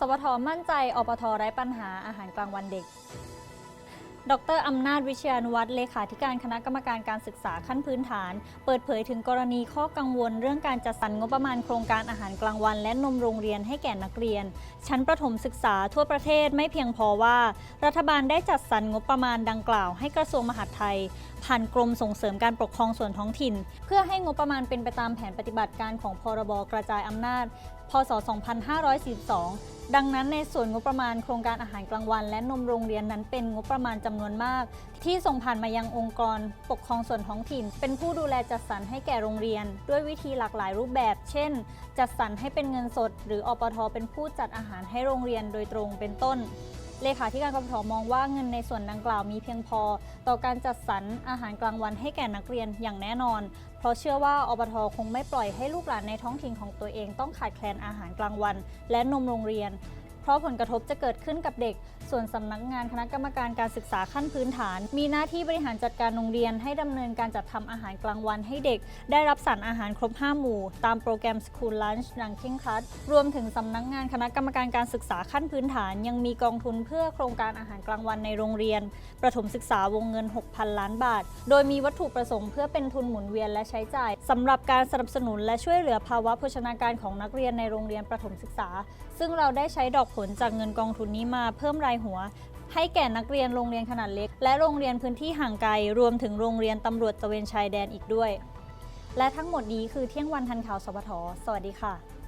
สปทมั่นใจอปทไร้ปัญหาอาหารกลางวันเด็ก ดรอำนาจวิชยานุวัฒน์เลขาธิการคณะกรรมการการศึกษาขั้นพื้นฐาน เปิดเผยถึงกรณีข้อกังวล เรื่องการจัดสรรงบประมาณโครงการอาหารกลางวัน และนมโรงเรียนให้แก่นักเรียน ชั้นประถมศึกษาทั่วประเทศไม่เพียงพอว่า รัฐบาลได้จัดสรรงบประมาณดังกล่าว ให้กระทรวงมหาดไทยผ่านกรมส่งเสริมการปกครองส่วนท้องถิ่น เพื่อให้งบประมาณเป็นไปตามแผนปฏิบัติการของพรบกระจายอำนาจ พศ 2542 ดังนั้นในส่วนงบประมาณโครงการอาหารกลางวัน และนมโรงเรียนนั้นเป็นงบประมาณจำนวนมาก ที่ส่งผ่านมายังองค์กร ปกครองส่วนท้องถิ่น เป็นผู้ดูแลจัดสรรให้แก่โรงเรียน ด้วยวิธีหลากหลายรูปแบบ เช่น จัดสรรให้เป็นเงินสด หรืออปทเป็นผู้จัดอาหารให้โรงเรียนโดยตรงเป็นต้น เลขาธิการกพทมองว่าเงินในส่วนดังกล่าวมีเพียงพอ ต่อการจัดสรรอาหารกลางวันให้แก่นักเรียนอย่างแน่นอน เพราะเชื่อว่าอบทคงไม่ปล่อยให้ลูกหลานในท้องถิ่นของตัวเองต้องขาดแคลนอาหารกลางวัน และนมโรงเรียน ราะผลกระทบจะเกิดขึ้นกับเด็ก ส่วนสำนักงานคณะกรรมการการศึกษาขั้นพื้นฐาน มีหน้าที่บริหารจัดการโรงเรียน ให้ดำเนินการจัดทำอาหารกลางวันให้เด็ก ได้รับสารอาหารครบ 5 หมู่ ตามโปรแกรม School Lunch ดังเคร่งครัด รวมถึงสำนักงานคณะกรรมการการศึกษาขั้นพื้นฐาน ยังมีกองทุนเพื่อโครงการอาหารกลางวันในโรงเรียน ประถมศึกษาวงเงิน 6,000 ล้านบาท โดยมีวัตถุประสงค์เพื่อเป็นทุนหมุนเวียนและใช้จ่ายสำหรับการสนับสนุนและช่วยเหลือภาวะโภชนาการของนักเรียนในโรงเรียนประถมศึกษา ซึ่งเราได้ใช้ดอกผลจากเงินกองทุนนี้มาเพิ่มรายหัว ให้แก่นักเรียนโรงเรียนขนาดเล็ก และโรงเรียนพื้นที่ห่างไกล รวมถึงโรงเรียนตำรวจตะเวนชายแดนอีกด้วย และทั้งหมดนี้คือเที่ยงวันทันข่าวสพทสวัสดีค่ะ